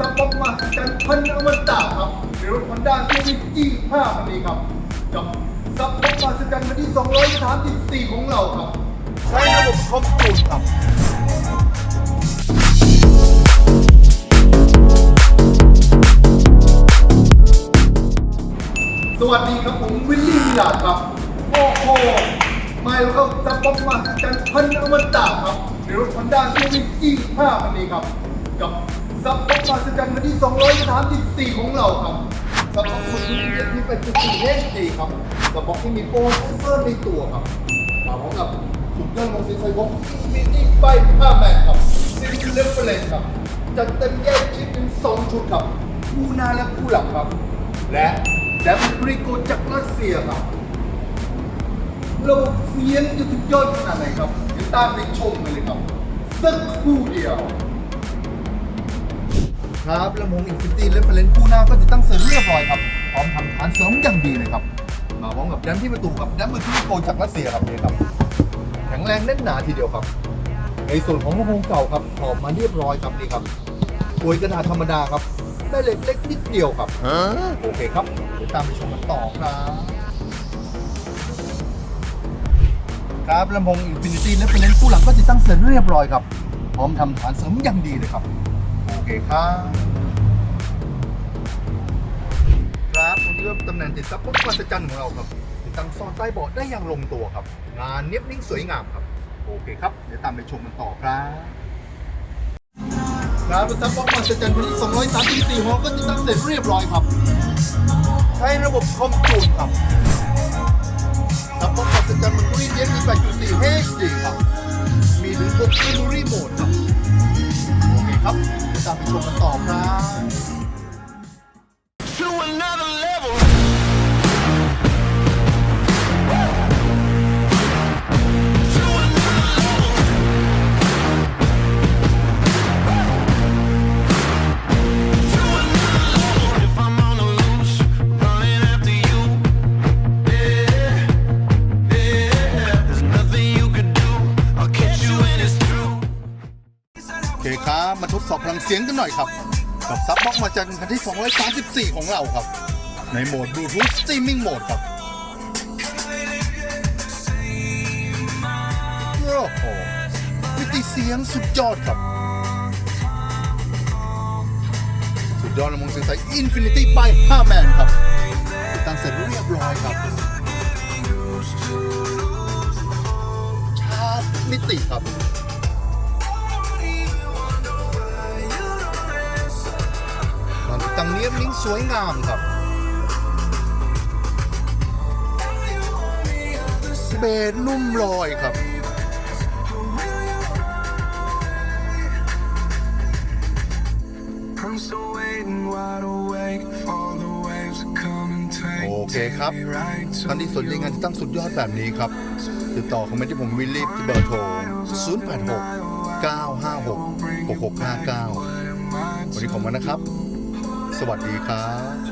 ซับบ็อกมาจันพันอมตะครับในรถฮอนด้าซีวิจี้5คันนี้ครับกับซับบ็อกมาจันคันที่ 234 ของเราครับ ใช้ระบบคอมพิวต์ครับสวัสดีครับผมวิลลี่มิลาดครับ โอ้โหมาแล้วก็ซับบ็อกมาจันพันอมตะครับในรถฮอนด้าซีวิจี้5คันนี้ครับ กับ ซับบ็อกมาจันคันที่234ของเราครับซับบ็อกคนที่มีเป็นจุดสี่ HD ครับซับบ็อกที่มีโปรเซสเซอร์ในตัวครับมาพร้อมกับถุงเครื่องมอเตอร์ไซค์วอล์กมินิไบผ้าแมนครับซิมเลฟเฟลนครับจัดเต็มแยกชิ้นเป็นสองชุดครับคู่หน้าและคู่หลังครับ และแดมบริโกจากรัสเซียครับระบบเสียงจะสุดยอดขนาดไหนครับเดี๋ยวตามไปชมกันเลยครับสักครู่เดียว ครับลำโพงอินฟินิตี้เลฟเฟลนคู่หน้าก็จะตั้งเสร็จเรียบร้อยครับ พร้อมทำฐานเสริมอย่างดีเลยครับ มาพร้อมกับแดมที่ประตูครับแดมมือที่โกจากรัสเซียครับนี่ครับ แข็งแรงแน่นหนาทีเดียวครับ ในส่วนของลำโพงเก่าครับถอดมาเรียบร้อยครับนี่ครับป่วยกระดาษธรรมดาครับ ได้เล็กเล็กนิดเดียวครับ โอเคครับ เดี๋ยวตามไปชมกันต่อครับครับลำโพงอินฟินิตี้และเป็นเลนส์คู่หลังก็ติดตั้งเสร็จเรียบร้อยครับ พร้อมทำฐานเสริมอย่างดีเลยครับ โอเคครับครับตรงนี้ก็ตำแหน่งติดซับปุ๊บมหัศจรรย์ของเราครับ ติดตั้งซ่อนใต้เบาะได้อย่างลงตัวครับ งานเนียบนิ่งสวยงามครับ โอเคครับ เดี๋ยวตามไปชมกันต่อครับครับซับปุ๊บมหัศจรรย์คันที่234หัวก็ติดตั้งเสร็จเรียบร้อยครับ ใช้ระบบคอมจูนครับซับปุ๊บมหัศจรรย์มันรีเย็นมี8.4 HD ครับมีถึง6 Memory Mode ครับโอเครับติดตามชมกันต่อครับ เคครับมาทดสอบพลังเสียงกันหน่อยครับ กับซับบ็อกมาจากคันที่ 234 ของเราครับ ในโหมด Bluetooth Streaming Mode ครับโอ้โหมิติเสียงสุดยอดครับ สุดยอดลำโพงเสียงใส Infinity ไป5แมนครับติดตั้งเสร็จเรียบร้อยครับชาร์จมิติครับ ติดตั้งเนียบนิ่งสวยงามครับ เบสนุ่มลอยครับ I'm still waiting wide awake for the waves to come and take โอเคครับ me right to ท่านที่สนใจงานติดตั้งสุดยอดแบบนี้ครับ ติดต่อคอมเมนต์ที่ผมวิลลี่ที่เบอร์โทร 086 956 6659 วันนี้ขอบคุณนะครับ สวัสดีครับ